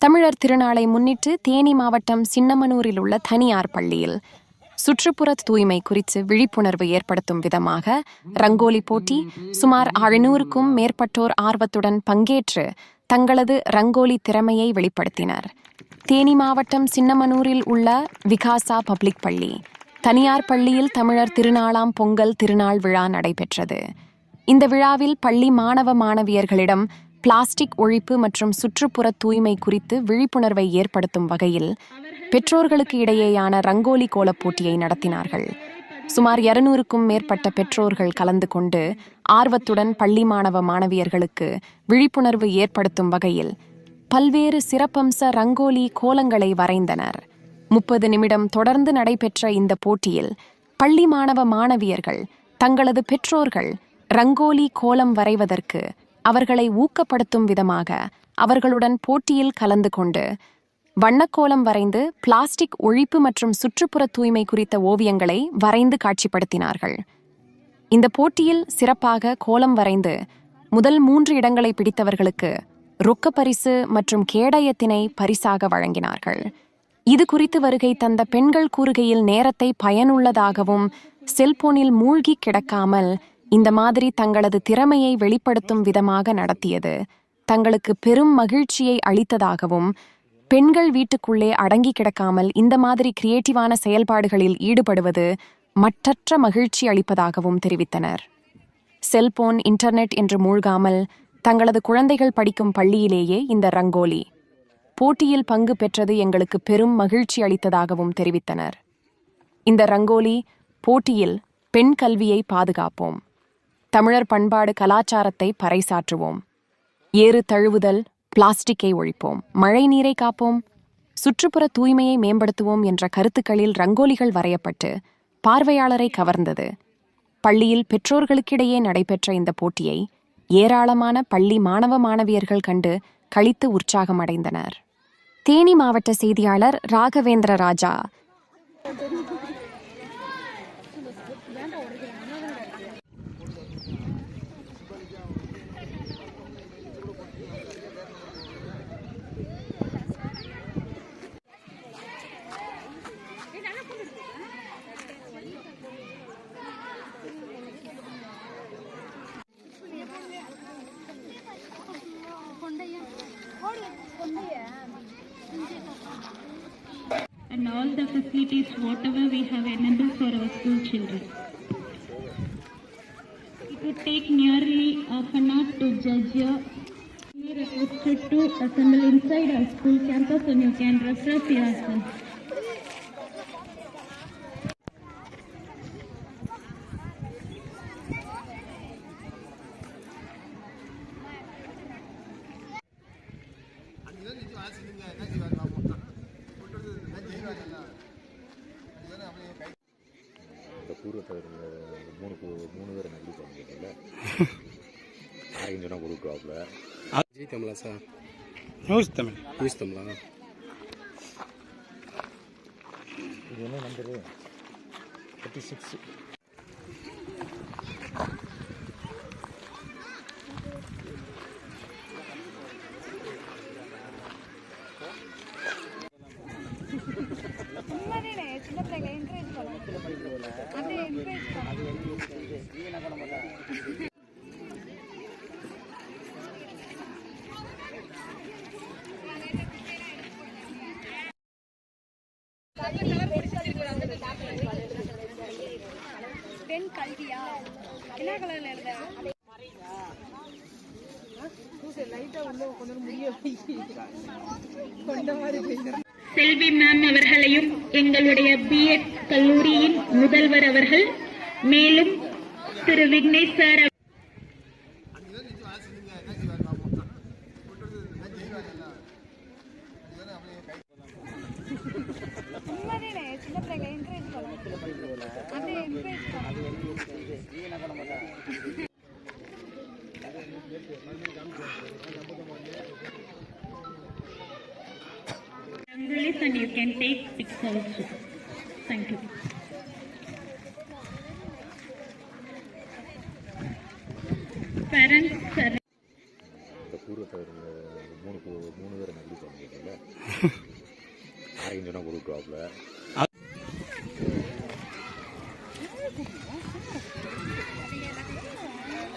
தமிழர் திருநாளை முன்னிட்டு தேனி மாவட்டம் சின்னமனூரில் உள்ள தனியார் பள்ளியில் சுற்றுப்புற தூய்மை குறித்து விழிப்புணர்வு ஏற்படுத்தும் விதமாக ரங்கோலி போட்டி சுமார் அறுநூறுக்கும் மேற்பட்டோர் ஆர்வத்துடன் பங்கேற்று தங்களது ரங்கோலி திறமையை வெளிப்படுத்தினர். தேனி மாவட்டம் சின்னமனூரில் உள்ள விகாசா பப்ளிக் பள்ளி தனியார் பள்ளியில் தமிழர் திருநாளாம் பொங்கல் திருநாள் விழா நடைபெற்றது. இந்த விழாவில் பள்ளி மாணவ மாணவியர்களிடம் பிளாஸ்டிக் ஒழிப்பு மற்றும் சுற்றுப்புற தூய்மை குறித்து விழிப்புணர்வை ஏற்படுத்தும் வகையில் பெற்றோர்களுக்கு இடையேயான ரங்கோலி கோலப் போட்டியை நடத்தினார்கள். சுமார் இருநூறுக்கும் மேற்பட்ட பெற்றோர்கள் கலந்து கொண்டு ஆர்வத்துடன் பள்ளி மாணவ மாணவியர்களுக்கு விழிப்புணர்வு ஏற்படுத்தும் வகையில் பல்வேறு சிறப்பம்ச ரங்கோலி கோலங்களை வரைந்தனர். முப்பது நிமிடம் தொடர்ந்து நடைபெற்ற இந்த போட்டியில் பள்ளி மாணவ மாணவியர்கள் தங்களது பெற்றோர்கள் ரங்கோலி கோலம் வரைவதற்கு அவர்களை ஊக்கப்படுத்தும் விதமாக அவர்களுடன் போட்டியில் கலந்து கொண்டு வண்ணக்கோலம் வரைந்து பிளாஸ்டிக் ஒழிப்பு மற்றும் சுற்றுப்புற தூய்மை குறித்த ஓவியங்களை வரைந்து காட்சிப்படுத்தினார்கள். இந்த போட்டியில் சிறப்பாக கோலம் வரைந்து முதல் மூன்று இடங்களை பிடித்தவர்களுக்கு ரொக்க பரிசு மற்றும் கேடயத்தினை பரிசாக வழங்கினார்கள். இது குறித்து வருகை தந்த பெண்கள் கூறுகையில் நேரத்தை பயனுள்ளதாகவும் செல்போனில் மூழ்கி கிடக்காமல் இந்த மாதிரி தங்களது திறமையை வெளிப்படுத்தும் விதமாக நடத்தியது. தங்களுக்கு பெரும் மகிழ்ச்சியை அளித்ததாகவும் பெண்கள் வீட்டுக்குள்ளே அடங்கி கிடக்காமல் இந்த மாதிரி கிரியேட்டிவான செயல்பாடுகளில் ஈடுபடுவது மற்றற்ற மகிழ்ச்சி அளிப்பதாகவும் தெரிவித்தனர். செல்போன் இன்டர்நெட் என்று மூழ்காமல் தங்களது குழந்தைகள் படிக்கும் பள்ளியிலேயே இந்த ரங்கோலி. போட்டியில் பங்கு பெற்றது எங்களுக்கு பெரும் மகிழ்ச்சி அளித்ததாகவும் தெரிவித்தனர். இந்த ரங்கோலி போட்டியில் பெண் கல்வியை பாதுகாப்போம். தமிழர் பண்பாடு கலாச்சாரத்தை பறைசாற்றுவோம். ஏறு தழுவுதல் பிளாஸ்டிக்கை ஒழிப்போம். மழை நீரை காப்போம். சுற்றுப்புற தூய்மையை மேம்படுத்துவோம் என்ற கருத்துக்களில் ரங்கோலிகள் வரையப்பட்டு பார்வையாளரை கவர்ந்தது. பள்ளியில் பெற்றோர்களுக்கிடையே நடைபெற்ற இந்த போட்டியை ஏராளமான பள்ளி மாணவ மாணவியர்கள் கண்டு கழித்து உற்சாகமடைந்தனர். தேனி மாவட்ட செய்தியாளர் ராகவேந்திர ராஜா. and all the facilities whatever we have enabled for our school children. It would take nearly half an hour to judge your requested to assemble inside our school campus and you can refresh to yourself. Thank you. மூணு மூணு பேரை நம்பி போனீங்கல்ல யாரையும் சொன்னால் கொடுக்குறாப்புல Zee தமிழா sir? News Tamil. News தமிழா? இது என்ன நம்பரு தேர்ட்டி சிக்ஸ் பெண் கல்வியா? என்ன கலர்ல செல்வி மேம் அவர்களையும் எங்களுடைய பிஎட் கல்லூரியின் முதல்வர் அவர்கள் மேலும் Thiru Vignesh sir and you can take pictures. Thank you.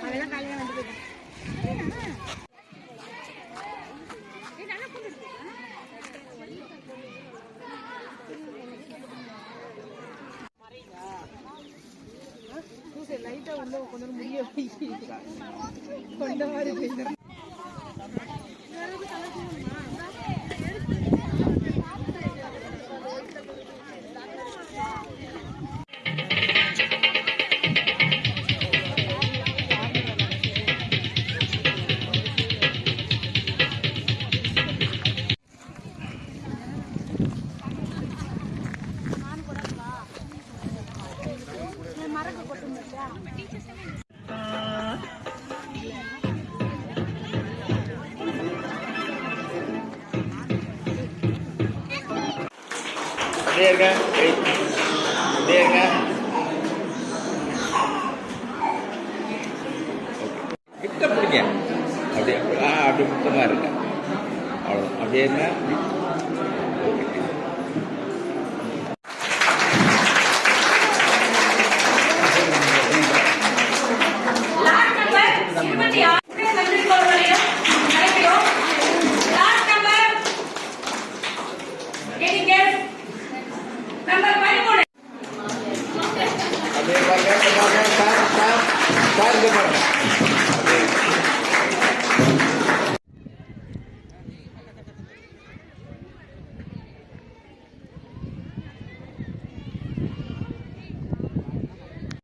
Parents, sir. இந்த பூர்வத்தில் மூணு பூ- மூணு பேரை இருங்க ஏய், அப்படியே இருங்க கிட்ட பிடிங்க அப்படியே ஆ அப்படி முத்தமாக இருங்க அவ்வளோ அப்படியே இருங்க over.